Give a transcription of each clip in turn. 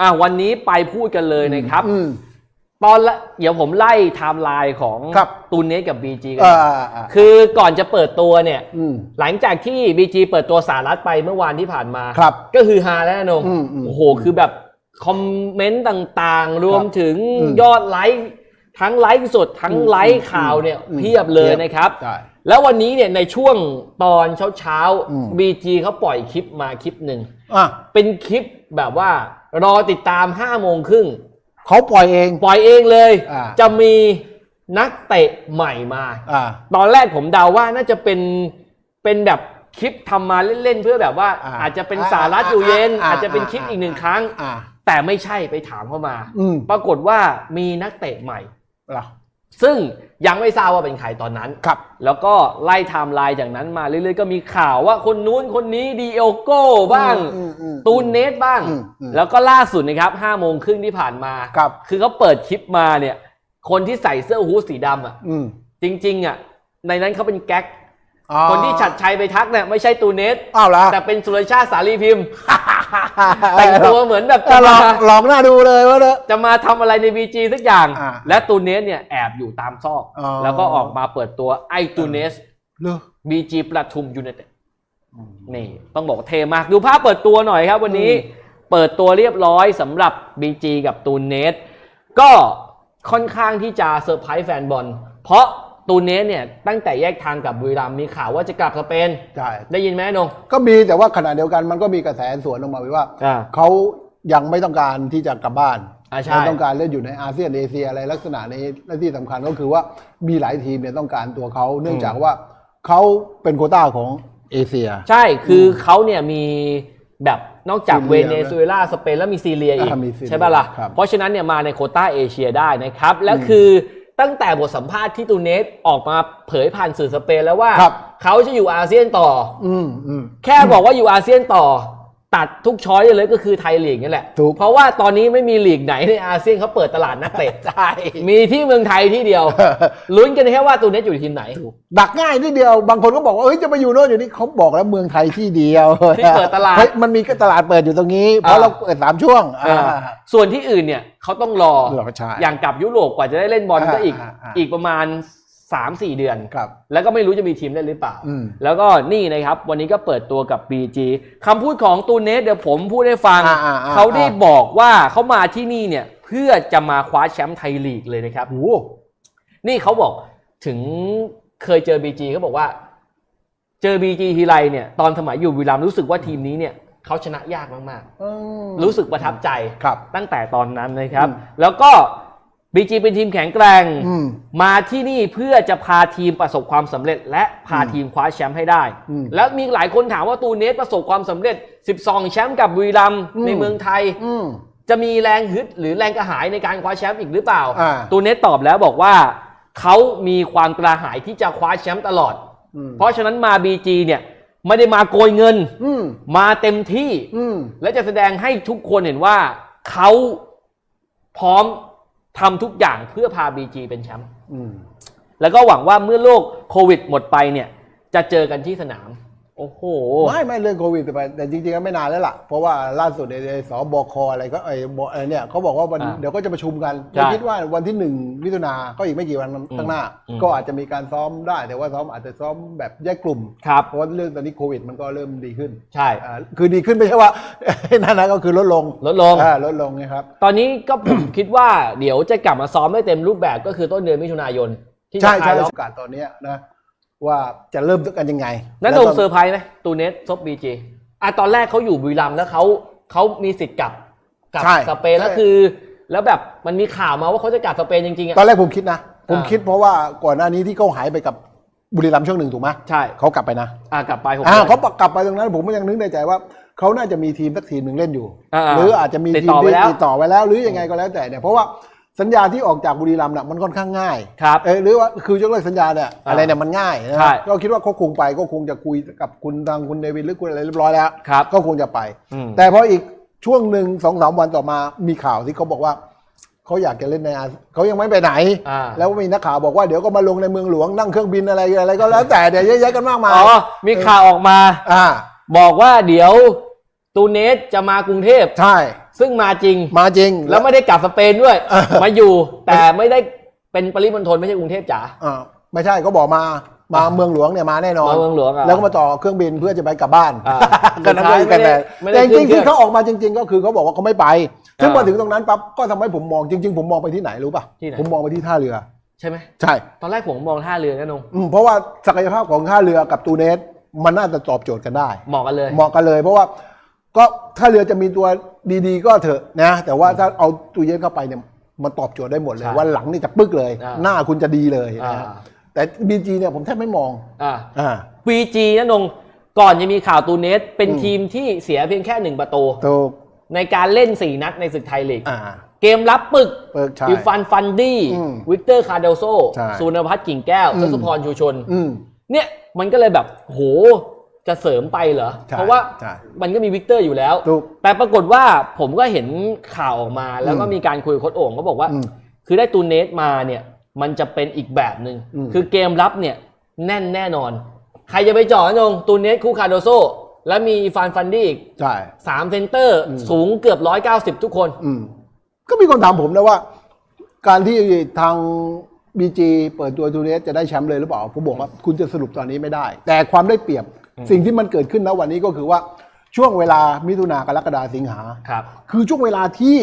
อะวันนี้ไปพูดกันเลยนะครับอืม ตอนละเดี๋ยวผมไล่ไทม์ไลน์ของครับ ตูนเนสกับ BG กัเอนออ่าอ่าคือก่อนจะเปิดตัวเนี่ย อืม หลังจากที่ BG เปิดตัวสารัฐไปเมื่อวานที่ผ่านมา ครับก็คือฮาแล้วนะนงอืมอืมโอ้โห คือแบบคอมเมนต์ต่างๆ รวมถึงอืมยอดไลค์ทั้งไลค์สดทั้งอืมไลค์อืมข่าวเนี่ยอืมเพียบเลยเพียบ นะครับใช่แล้ววันนี้เนี่ยในช่วงตอนเช้าอืมๆ BG เขาปล่อยคลิปมาคลิปหนึ่ง อะ เป็นคลิป แบบว่ารอติดตาม5โมงครึ่งเขาปล่อยเอง ปล่อยเองเลย อ่า จะมีนักเตะใหม่มา อ่า ตอนแรกผมเดาว่าน่าจะเป็นเป็นแบบคลิปทำมาเล่นๆเพื่อแบบว่า อ่าอาจจะเป็นสาระอยู่เย็น อ่าอาจจะเป็นอ่าคลิปอีกหนึ่งอ่าครั้ง อ่า แต่ไม่ใช่ไปถามเข้ามา อืมปรากฏว่ามีนักเตะใหม่ เหรอ ซึ่งยังไม่ทราบว่าเป็นใครตอนนั้น ครับ แล้วก็ไล่ไทม์ไลน์จากนั้นมาเรื่อยๆ ก็มีข่าวว่าคนนู้นคนนี้ดีเอลโก้บ้าง อืมอืม ตูนเนสบ้าง อืมอืมแล้วก็ล่าสุดนะครับห้าโมงครึ่งที่ผ่านมาครับคือเขาเปิดคลิปมาเนี่ย คนที่ใส่เสื้อฮูดสีดำอะ อืมจริง ๆ อะ ในนั้นเขาเป็นแก๊ก อ๋อคนที่ฉัดชัยไปทักเนี่ยไม่ใช่ตูนเนส อ้าวเหรอแต่เป็นสุรชาติสารีพิมพ์ แต่งตัวเหมือนแบบเอจะอหลมาอกหลอกหน้าดูเลยวะเนอะ จะมาทำอะไรใน BG สักอย่าง อ่าและตูนเนสเนี่ยแอบอยู่ตามซอก อ๋อ แล้วก็ออกมาเปิดตัวไอตูนเนส เลอ BG ประทุมยูไนเต็ดนี่ต้องบอกว่าเทมาก ดูภาพเปิดตัวหน่อยครับวันนี้อืมเปิดตัวเรียบร้อยสำหรับ BG กับตูนเนส ก็ค่อนข้างที่จะเซอร์ไพรส์แฟนบอล เพราะ ตูนเนสเนี่ยตั้งแต่แยกทางกับบุรีรัมย์มีข่าวว่าจะกลับสเปน ใช่ได้ยินไหมนง ก็มีแต่ว่าขณะเดียวกันมันก็มีกระแสสวนออกมาว่าอ่าเขายังไม่ต้องการที่จะกลับบ้านอ่าใช่ยังต้องการเล่นอยู่ในอาเซียนเอเชียอะไรลักษณะนี้และที่สำคัญก็คือว่ามีหลายทีมเนี่ยต้องการตัวเขาเนื่องจากว่าเขาเป็นโควต้าของเอเชีย ใช่คือเขาเนี่ยมีแบบนอกจากซีเวเรียเนซุเอลาสเปนแล้วมีซีเรียอีกอ่ามีซีเรียใช่ป่ะล่ะครับเพราะฉะนั้นเนี่ยมาในโควต้าเอเชียได้นะครับ แล้วคือ ตั้งแต่บทสัมภาษณ์ที่ตูเนสออกมาเผยผ่านสื่อสเปนแล้วว่า ครับ เขาจะอยู่อาเซียนต่ออืมอืมแค่บอกว่าอยู่อาเซียนต่อ ตัดทุกช้อยเลยก็คือไทยลีกนี่แหละ ถูก เพราะว่าตอนนี้ไม่มีลีกไหนในอาเซียนเขาเปิดตลาดนักเตะ ใช่ มีที่เมืองไทยที่เดียว ลุ้นกันแค่ว่าตูเนสอยู่ทีมไหน ดักง่ายนิดเดียว บางคนก็บอกว่าเฮ้ยจะไปอยู่โน่นอยู่นี่เขาบอกแล้วเมืองไทยที่เดียว ที่เปิดตลาดฮ้ยมันมีก็ตลาดเปิดอยู่ตรงนี้ เพราะอ่าเราเปิดสามช่วงอ่าอ่าส่วนที่อื่นเนี่ยเขาต้องรอรอใช่อย่างกับยุโรปกว่าจะได้เล่นบอลก็อีกอ่าอ่าอีกประมาณ 3-4เดือน ครับ แล้วก็ไม่รู้จะมีทีมเล่นหรือเปล่า อืม แล้วก็นี่นะครับ วันนี้ก็เปิดตัวกับ BG คำพูดของตูนเนสเดี๋ยวผมพูดให้ฟัง อ่าอ่าอ่า เขาได้บอกว่าเขามาที่นี่เนี่ย เพื่อจะมาคว้าแชมป์ไทยลีกเลยนะครับ โอ้โหนี่เขาบอกถึงเคยเจอ BG เขาบอกว่า เจอ BG ทีไรเนี่ย ตอนสมัยอยู่บุรีรัมย์รู้สึกว่าทีมนี้เนี่ยเขาชนะยากมากอืมๆ รู้สึกประทับใจ ครับ ตั้งแต่ตอนนั้นนะครับ อืมแล้วก็ BG เป็นทีมแข็งแกร่งอืมมาที่นี่เพื่อจะพาทีมประสบความสำเร็จ และพาอืมทีมคว้าแชมป์ให้ได้อืมแล้วมีหลายคนถามว่าตูนเนสประสบความสำเร็จ 12 แชมป์กับบุรีรัมย์อืมในเมืองไทยอืมจะมีแรงฮึดหรือแรงกระหายในการคว้าแชมป์อีกหรือเปล่าอ่าตูนเนสตอบแล้วบอกว่าเขามีความกระหายที่จะคว้าแชมป์ตลอดอืมเพราะฉะนั้นมา BG เนี่ยไม่ได้มาโกยเงินอืมมาเต็มที่อืมและจะแสดงให้ทุกคนเห็นว่าเขาพร้อม ทำทุกอย่างเพื่อพา BG เป็นแชมป์ อืม แล้วก็หวังว่าเมื่อโรคโควิดหมดไปเนี่ย จะเจอกันที่สนาม โอ้โห ไม่ไม่เรื่องโควิดแต่ไปแต่จริงๆก็ไม่นานแล้วล่ะ เพราะว่าล่าสุดในในสบคอะไรก็ไอ้บไอ้เนี่ยเขาบอกว่าวันอ่าเดี๋ยวก็จะประชุมกันใช่คิดว่าวันที่หนึ่งมิถุนาก็อีกไม่กี่วันข้างหน้า อืม ก็อาจจะมีการซ้อมได้ แต่ว่าซ้อมอาจจะซ้อมแบบแยกกลุ่ม ครับ เพราะว่าเรื่องตอนนี้โควิดมันก็เริ่มดีขึ้นใช่ อ่าคือดีขึ้นไม่ใช่ว่า นั่นนะก็คือลดลงลดลง อ่าลดลงนะครับ ตอนนี้ก็ ผมคิดว่าเดี๋ยวจะกลับมาซ้อมได้เต็มรูปแบบก็คือต้นเดือนมิถุนายนที่จะใช่คลาใช่ยล็อก โอกาสตอนเนี้ยนะ ว่าจะเริ่มกันยังไงนั่นแล้ตวรงตอนเซอร์ไพรส์ไหมตูเนสซบบีจีอะตอนแรกเขาอยู่บุรีรัมย์แล้วเขาเขามีสิทธิ์กลับกลับใช่สเปนแล้วใช่คือ แล้วแบบมันมีข่าวมาว่าเขาจะกลับสเปนจริงๆอะตอนแรกผมคิดนะ ผมอ่าคิดเพราะว่าก่อนหน้านี้ที่เขาหายไปกับบุรีรัมย์ช่วงหนึ่งถูกไหมใช่เขากลับไปนะอะกลับไปหกอ่าเดือนเขากลับไปตรงนั้นผมก็ยังนึกในใจว่าเขาน่าจะมีทีมสักทีมหนึ่งเล่นอยู่อ่าๆหรืออาจจะมีติดทีต่มอไว้ที่แล้วติดต่อไว้แล้ว หรือยังไงก็แล้วแต่เนี่ยเพราะว่า สัญญาที่ออกจากบุรีรัมย์น่ะมันค่อนข้างง่ายครับ เออหรือว่าคือยกเลิกสัญญาเนี่ยอ่าอะไรเนี่ยมันง่ายนะใช่ ก็คิดว่าเขาคงไปก็คงจะคุยกับคุณทางคุณเดวิดหรือคุณอะไรเรียบร้อยแล้ว ครับ ก็คงจะไป อืม แต่พออีกช่วงหนึ่งสองสามวันต่อมามีข่าวที่เขาบอกว่าเขาอยากจะเล่นในอาเขายังไม่ไปไหน อ่า แล้วมีนักข่าวบอกว่าเดี๋ยวก็มาลงในเมืองหลวงนั่งเครื่องบินอะไรอะไรก็แล้วแต่เดี๋ยวเยอะแยะกันมากมายอ๋อ มีข่าวออกมาอ่า บอกว่าเดี๋ยวตูเนสจะมากรุงเทพ ใช่ ซึ่งมาจริง มาจริงแล้วไม่ได้กลับสเปนด้วย เออ มาอยู่แต่ไม่ได้เป็นปริมณฑลไม่ใช่กรุงเทพจ๋า อ่าไม่ใช่ก็บอกมามาเมืองหลวงเนี่ยมาแน่นอนมาเมืองหลวงอะแล้วก็มาต่อเครื่องบินเพื่อจะไปกลับบ้านอ่าก็นั่นสุดท้ายก็แต่ไม่ได้แต่จริงๆไม่ได้ขึ้นที่เขาออกมาจริง ๆ ก็คือเขาบอกว่าเขาไม่ไปซึ่งอ่าพอถึงตรงนั้นปั๊บก็ทำให้ผมมองจริง ๆ ผมมองไปที่ไหนรู้ป่ะที่ไหน ผมมองไปที่ท่าเรือ ใช่ไหมใช่ตอนแรกผมมองท่าเรือนะนงอืมเพราะว่าศักยภาพของท่าเรือกับตูเนสมันน่าจะตอบโจทย์กันได้ เหมาะกันเลย เหมาะกันเลยเพราะว่า ก็ถ้าเรือจะมีตัวดีๆ ก็เถอะนะ แต่ว่าถ้าเอาตูเยสเข้าไปเนี่ยมันตอบโจทย์ได้หมดเลย ใช่วันหลังนี่จะปึ๊กเลย อ่าหน้าคุณจะดีเลยอ่านะแต่บีจีเนี่ยผมแทบไม่มองอ่า อ่า PG นะนงก่อนจะมีข่าวตูเนสเป็นอืม ทีมที่เสียเพียงแค่หนึ่งประตู ถูกในการเล่น 4 นัดในศึกไทยลีกอ่าเกมรับปึกเปิกใช่อิฟันฟันดี้อืมวิกเตอร์คาร์เดลโซใช่สุนพัฒน์กิ่งแก้วอืม ทศพรชูชน อืม เนี่ยมันก็เลยแบบโห จะเสริมไปเหรอ ใช่เพราะว่าใช่ มันก็มีวิกเตอร์อยู่แล้ว ถูก แต่ปรากฏว่าผมก็เห็นข่าวออกมา แล้วก็อืม มีการคุยกับโค้ชโอ่งก็บอกว่า อืม คือได้ตูเนสมาเนี่ยมันจะเป็นอีกแบบหนึ่งอืมคือเกมรับเนี่ยแน่นแน่นอน ใครจะไปเจ่อนะนงตูเนสคูคาโดโซ แล้วมีฟานฟันดี้อีกใช่ สามเซนเตอร์อืม สูงเกือบร้อยเก้าสิบทุกคน อืม ก็มีคนถามผมนะว่า การที่ทางบีจีเปิดตัวตูเนสจะได้แชมป์เลยหรือเปล่า ผมบอกว่าคุณจะสรุปตอนนี้ไม่ได้ แต่ความได้เปรียบ สิ่งที่มันเกิดขึ้นนะวันนี้ก็คือว่าช่วงเวลามิถุนากรกฎาสิงหา ครับ คือช่วงเวลาที่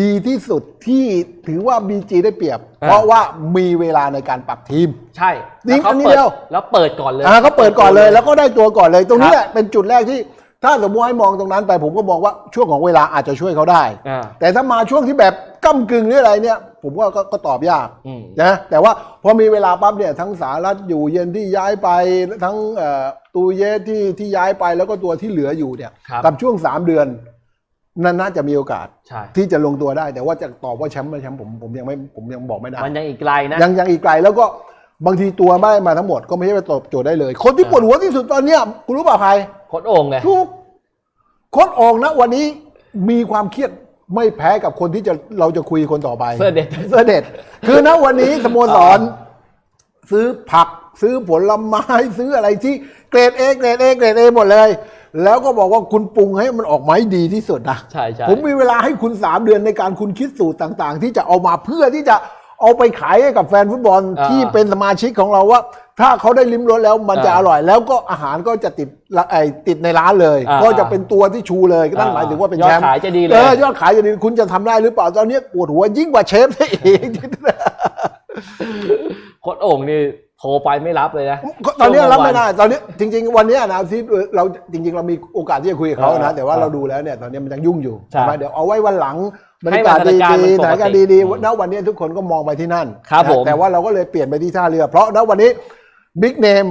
ดีที่สุดที่ถือว่า BG ได้เปรียบอ่าเพราะว่ามีเวลาในการปรับทีม ใช่นี่แล้วเขาอันนี้เปิดเดียวแล้วเปิดก่อนเลยอ่าเขาเปิดก่อนเลย แล้วก็ได้ตัวก่อนเลย ตรงนี้ครับแหละเป็นจุดแรกที่ ถ้าสมมติให้มองตรงนั้นไปผมก็มองว่าช่วงของเวลาอาจจะช่วยเขาได้ อ่า แต่ถ้ามาช่วงที่แบบก้ากึ่งหรืออะไรเนี่ย ผมว่าก็ก็ตอบยากอืม นะแต่ว่าพอมีเวลาปั๊บเนี่ยทั้งสารัฐอยู่เย็นที่ย้ายไปทั้งเอ่อตูเยสที่ที่ย้ายไปแล้วก็ตัวที่เหลืออยู่เนี่ยครับ กับช่วงสามเดือนนั่นน่าจะมีโอกาสใช่ ที่จะลงตัวได้ แต่ว่าจะตอบว่าแชมป์ไม่แชมป์ผมผมยังไม่ผมยังบอกไม่ได้ มันยังอีกไกลนะ ยังยังอีกไกลแล้วก็ บางทีตัวไม่ได้มาทั้งหมดก็ไม่ใช่ไปตอบโจทย์ได้เลย คนที่ปวดหัวที่สุดตอนเนี้ยคุณรู้เปล่าใครโค้ชโอ่งเลยทุกคนออกนะวันนี้มีความเครียดไม่แพ้กับคนที่จะเราจะคุยคนต่อไป เสื้อเด็ด เสื้อเด็ด คือนะวันนี้สโมสร ซื้อผัก ซื้อผลไม้ซื้ออะไรที่เกรดเอเกรดเอเกรดเอหมดเลย แล้วก็บอกว่าคุณปรุงให้มันออกมาให้ดีที่สุดนะใช่ใช่ผมมีเวลาให้คุณสามเดือนในการคุณคิดสูตรต่าง ๆ ที่จะเอามาเพื่อที่จะ เอาไปขายให้กับแฟนฟุตบอลอ่า ที่เป็นสมาชิกของเราว่า ถ้าเขาได้ลิ้มรสแล้วมันจะอ่าอร่อย แล้วก็อาหารก็จะติดละไอติดในร้านเลย อ่าก็จะเป็นตัวที่ชูเลยก็นั่นหมายถึงว่าเป็นยอดแชมป์ขายจะดีเลย ออยอดขายจะดีคุณจะทำได้หรือเปล่าตอนนี้ปวดหัวยิ่งกว่าเชฟซะอีก โค้ชโอ่งนี่โทรไปไม่รับเลยนะ ตอนนี้รับไม่ได้ตอนนี้จริง ๆ วันนี้นะที่เราจริง ๆ เรามีโอกาสที่จะคุยกับเขาเอนะอแต่ว่าเออเราดูแล้วเนี่ยตอนนี้มันยังยุ่งอยู่ใช่ ใช่ไหมเดี๋ยวเอาไว้วันหลัง บรรให้ยากาศสถานการณ์ดีมันๆสถานการณ์ปกติดีอืมๆณวันนี้ทุกคนก็มองไปที่นั่นครับนะผมแต่ว่าเราก็เลยเปลี่ยนไปที่ท่าเรือ เพราะณวันนี้บิ๊กเนม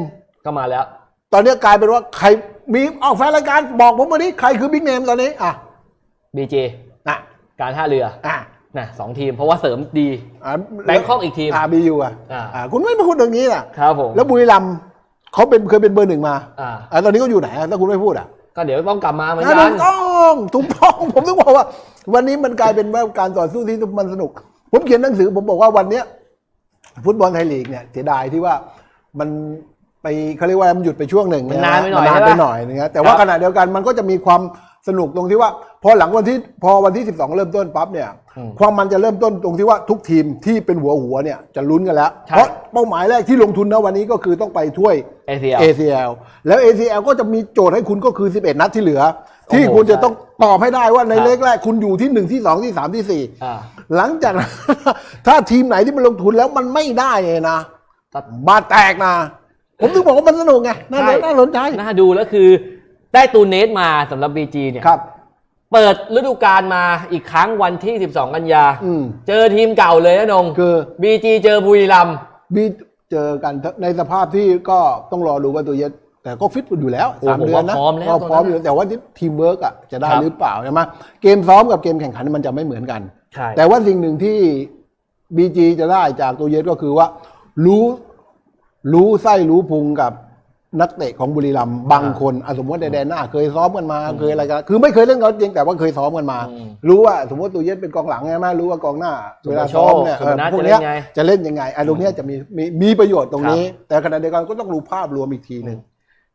ก็มาแล้ว ตอนนี้กลายเป็นว่าใครมีเอาแฟนรายการบอกผมมาดิใครคือบิ๊กเนมตอนนี้อะบีเจอะการท่าเรืออะนะสองทีมเพราะว่าเสริมดีอะแบงคอกอีกทีมอะบียูอะอ่าอะคุณไม่มาพูดตรงนี้น่ะครับผมแล้วบุรีรัมย์เขาเป็นเคยเป็นเบอร์หนึ่งมาอ่าอะตอนนี้เขาอยู่ไหนอะถ้าคุณไม่พูดอะ ก็เดี๋ยวต้องกลับมาเหมือนถูกันกต้องถูกต้อง ผมต้องบอกว่า วันนี้มันกลายเป็นว่าการต่อสู้ที่มันสนุก ผมเขียนหนังสือ ผมบอกว่าวันเนี้ยฟุตบอลไทยลีกเนี่ยเสียดายที่ว่ามันไปเขาเรียกว่ามันหยุดไปช่วงหนึ่งมันนานไปหน่อยมันานใช่ไปปะหน่อยนะแต่ว่าครับ ขณะเดียวกันมันก็จะมีความสนุกตรงที่ว่า พอหลังวันที่พอวันที่ 12 เริ่มต้นปั๊บเนี่ยอืม ความมันจะเริ่มต้นตรงที่ว่าทุกทีมที่เป็นหัวหัวเนี่ยจะลุ้นกันแล้วใช่เพราะเป้าหมายแรกที่ลงทุนนะวันนี้ก็คือต้องไปถ้วยเอเชีย ACL แล้ว ACL ก็จะมีโจทย์ให้คุณก็คือ 11 นัดที่เหลือ ที่โอ้โหคุณจะต้องตอบให้ได้ว่าในครับเลขแรกคุณอยู่ที่ 1 ที่ 2 ที่ 3 ที่อ่า4หลังจากนั้นถ้าทีมไหนที่มันลงทุนแล้วมันไม่ได้เลยนะก็บาดแตกนะ ผมถึงบอกว่ามันสนุกไงน่าใช่น่าสนใจน่าดูแล้วคือได้ตูเนสมาสำหรับบีจีเนี่ยครับ เปิดฤดูกาลมาอีกครั้งวันที่ 12 กันยา อืม เจอทีมเก่าเลยนะนงคือบีจีเจอบุรีรัมย์บีเจอกันในสภาพที่ก็ต้องรอดูว่าตัวเย็นแต่ก็ฟิตอยู่แล้วโอ้สามผมเดือนนะว่าพร้อมแล้วก็พร้อมตอนนั้นอยู่แต่ว่าทีมเวิร์กอะจะได้ครับหรือเปล่าใช่ไหมเกมซ้อมกับเกมแข่งขันมันจะไม่เหมือนกัน ใช่แต่ว่าสิ่งหนึ่งที่บีจีจะได้จากตัวเย็นก็คือว่า รู้ รู้ไส้รู้พุงกับ นักเตะของบุรีรัมย์บางคนอะสมมติในแดนหน้า เคยซ้อมกันมาเคยอะไรกันคือไม่เคยเล่นเขาจริงแต่ว่าเคยซ้อมกันมา อืมรู้ว่าสมมติตัวเย็นเป็นกองหลังใช่ไหมรู้ว่ากองหน้า สุเวภลาโชซ้อคมเนี่ยสุพนัทพวกจะเล่เนี้ยนไงจะเล่นยังไงไอ้ตรงเนี้ยจะมีมีมีประโยชน์ตรงนี้ แต่ขณะเดียวกันก็ต้องรู้ภาพรวมอีกทีหนึ่ง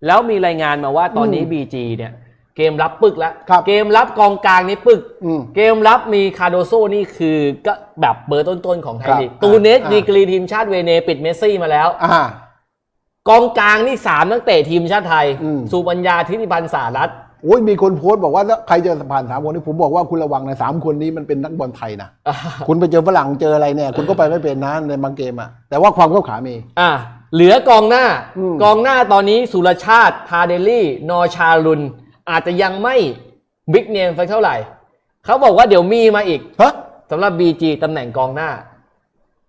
แล้วมีรายงานมาว่าตอนนี้อืมบีจีเนี่ย เกมรับปึกแล้ว ครับ เกมรับกองกลางนี่ปึก อืม เกมรับมีคาโดโซนี่คือก็แบบเบอร์ต้นๆของไทยครับลีกตูเนสอ่า ดีกรีทีมชาติเวเนปิดเมสซี่มาแล้ว อ่า กองกลางนี่สามนักเตะทีมชาติไทย อืม สุปัญญาทิติพันธ์สารัตน์โอ้ยมีคนโพสต์บอกว่าถ้าใครเจอผ่านสามคนนี้ผมบอกว่าคุณระวังนะสามคนนี้มันเป็นนักบอลไทยนะอ่าคุณไปเจอฝรั่งเจออะไรเนี่ย คุณก็ไปไม่เป็นนะในบางเกมอะแต่ว่าความเข้าขามี อะเหลือกองหน้า อืม กองหน้าตอนนี้สุรชาติ พาเดลี่ นอชาลุน อาจจะยังไม่บิ๊กเนมสักเท่าไหร่ เขาบอกว่าเดี๋ยวมีมาอีกฮะสำหรับ BG ตำแหน่งกองหน้า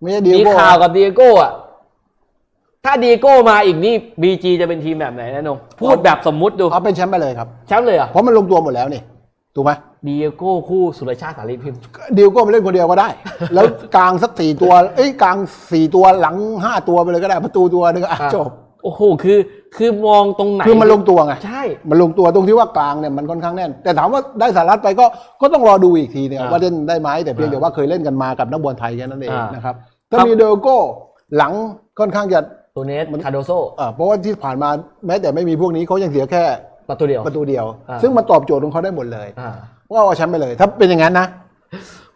ไม่ใช่ดีมีโก้ข่าวกับดีเอโก้อะ ถ้าดีเอโก้มาอีกนี่ BG จะเป็นทีมแบบไหนนะนงพูดแบบสมมุติดูเอาเป็นแชมป์ไปเลยครับแชมป์เลยเหรอะเพราะมันลงตัวหมดแล้วนี่ถูกไหมดีเอโก้คู่สุรชาติสารีพิมพ์ดีโก้ไปเล่นคนเดียวก็ได้ แล้วกลางสักสี่ตัว เอ้ยกลางสี่ตัวหลังห้าตัวไปเลยก็ได้ประตูตัวหนึงอะอะจบโอ้โหคือคือมองตรงไหนคือมันลงตัวไงใช่ มันลงตัวตรงที่ว่ากลางเนี่ยมันค่อนข้างแน่น แต่ถามว่าได้สารัฐไปก็ก็ต้องรอดูอีกทีเนี่ยอ่าว่าเล่นได้ไหมแต่เพียงอ่าแต่ว่าเคยเล่นกันมากับนักบอลไทยแค่นั้นเองอ่านนะครับถ้าครับมีเดโก้หลังค่อนข้างจะ ตัวเนสมัน คาโดโซเอ่อเพราะว่าที่ผ่านมาแม้แต่ไม่มีพวกนี้เขายังเสียแค่ประตูเดียว ประตูเดียว อ่า ซึ่งมันตอบโจทย์ของเขาได้หมดเลยอ่า ว่าเอาแชมป์ไปเลย ถ้าเป็นอย่างนั้นนะ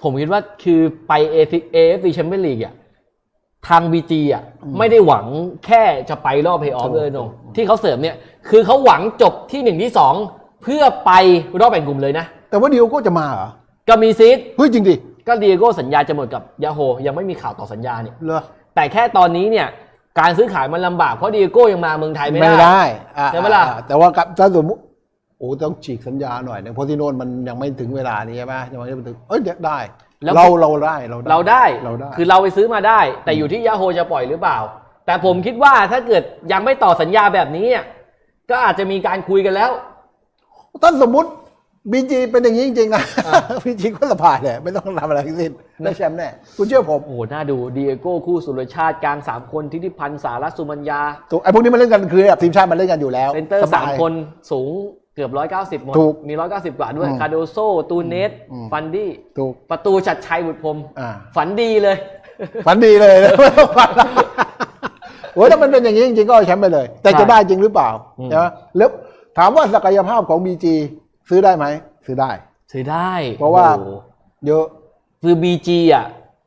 ผมคิดว่าคือไปเอฟซีแชมเปี้ยนลีกอะทางบีจีอะไม่ได้หวังแค่จะไปรอบเพย์ออฟถูกเลยนงที่เขาเสริมเนี่ย คือเขาหวังจบที่หนึ่งที่สองเพื่อไปรอบแบ่งกลุ่มเลยนะ แต่ว่าดีโก้จะมาเหรอก็มีซีดเฮ้ยจริงดิก็ดีเอโก้สัญญาจะหมดกับยาโฮยังไม่มีข่าวต่อสัญญาเนี่ย เหรอแต่แค่ตอนนี้เนี่ย การซื้อขายมันลำบากเพราะดีเอโก้ยังมาเมืองไทยไม่ได้ ได้อะใช่ไหมล่ะ อ่แต่ว่ากับถ้าสมมติโอ้ต้องฉีกสัญญาหน่อยนะเพราะที่โน่นมันยังไม่ถึงเวลานี้ใช่ไหมยังไม่ถึงเอ้ยเดี๋ยวได้ แล้วเราเราได้เราเราได้ เราได้ คือเราไปซื้อมาได้ แต่อยู่ที่ยาโฮจะปล่อยหรือเปล่า แต่ผมคิดว่าถ้าเกิดยังไม่ต่อสัญญาแบบนี้อะก็อาจจะมีการคุยกันแล้ว ถ้าสมมติ บีจีเป็นอย่างนี้จริงๆนะอะบีจีก็สบายเลยไม่ต้องทำอะไรทั้งสิ้นได้แชมป์แน่คุณเชื่อผม โอ้โหน่าดูดีเอโก้คู่สุรชาติกลาง3คนทิติพันธ์สารัตน์สุมัญญาถูกไอ้พวกนี้มันเล่นกันคือแบบทีมชาติมันเล่นกันอยู่แล้วเซนเตอร์บยสามคนสูงเกือบ190หมดถูกมี190กว่าด้วยอืมคาโดโซตูเนสอืมฟันดี้ถูกประตูชัดชัยบุตรพรหมอ่าฝันดีเลย ฝันดีเลยนะไม่ต้องฝันโอ้ยถ้ามันเป็นอย่างนี้จริงๆก็เอาแชมป์ไปเลย แต่ใช่จะได้จริงหรือเปล่าอืมใช่ไหมแล้วถามว่าศักยภาพของบีจี ซื้อได้ไหมซื้อได้ ซื้อได้เพราะว่า โอ้โหเยอะ คือ BG อะ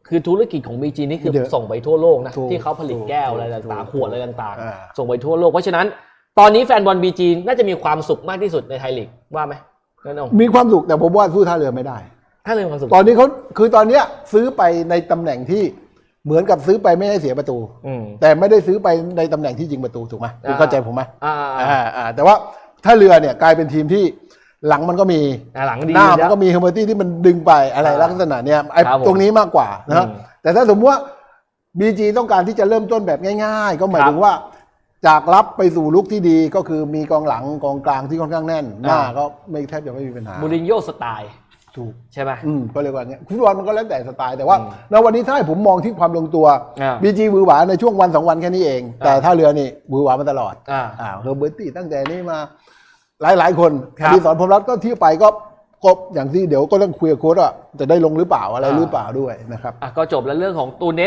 คือธุรกิจของ BG นี่คือเดี๋ยวส่งไปทั่วโลกนะ ถูกที่เขาผลิตถูกแก้วอะไรถูกต่างถูกๆขวดอะไรต่างอ่า ๆ ส่งไปทั่วโลก เพราะฉะนั้น ตอนนี้แฟนบอล BG น่าจะมีความสุขมากที่สุดในไทยลีกว่าไหมนั่นเองมีความสุขแต่ผมว่าสู้ท่าเรือไม่ได้ ถ้าเรื่องความสุขตอนนี้เขาคือตอนเนี้ยซื้อไปในตำแหน่งที่เหมือนกับซื้อไปไม่ให้เสียประตู อืม แต่ไม่ได้ซื้อไปในตำแหน่งที่ยิงประตูถูกไหมคุณอ่าเข้าใจผมไหมอ่า อ่าอ่าแต่ว่าถ้าเรือเนี่ยกลายเป็นทีมที่ หลังมันก็มีอ่าหลังดีหน้าอยู่มัแล้วนก็มีเฮอร์เมอร์ตี้ที่มันดึงไปอะไรอ่าลักษณะเนี้ยไอ้ครับผมตรงนี้มากกว่านะอืมแต่ถ้าสมมติว่าบีจีต้องการที่จะเริ่มต้นแบบง่าย ๆ ก็หมายครับถึงว่า จากรับไปสู่ลุกที่ดีก็คือมีกองหลังกองกลางที่ค่อนข้างแน่น หน้าอ่าก็ไม่แทบจะไม่มีปัญหามูรินโญ่สไตล์ถูกใช่ไหมอืมก็เรียกว่าอย่างเงี้ยฟุตบอลมันก็แล้วแต่สไตล์แต่ว่าอืมณวันนี้ถ้าให้ผมมองที่ความลงตัวอ่าบีจีวือหวาในช่วงวันสองวันแค่นี้เอง แต่อ่าถ้าเรือนี่วือหวามาตลอดอ่าอ่าเฮอร์เบอร์ตี้ตั้งแต่นี้มา หลายหลายๆคนครับ อดีสอนพรหมรัตน์ก็ที่ไปก็ก็อย่างที่เดี๋ยวก็ต้องคุยกับโค้ชว่าจะได้ลงหรือเปล่าอะไรอ่าหรือเปล่าด้วยนะครับ อะก็จบแล้วเรื่องของตูเน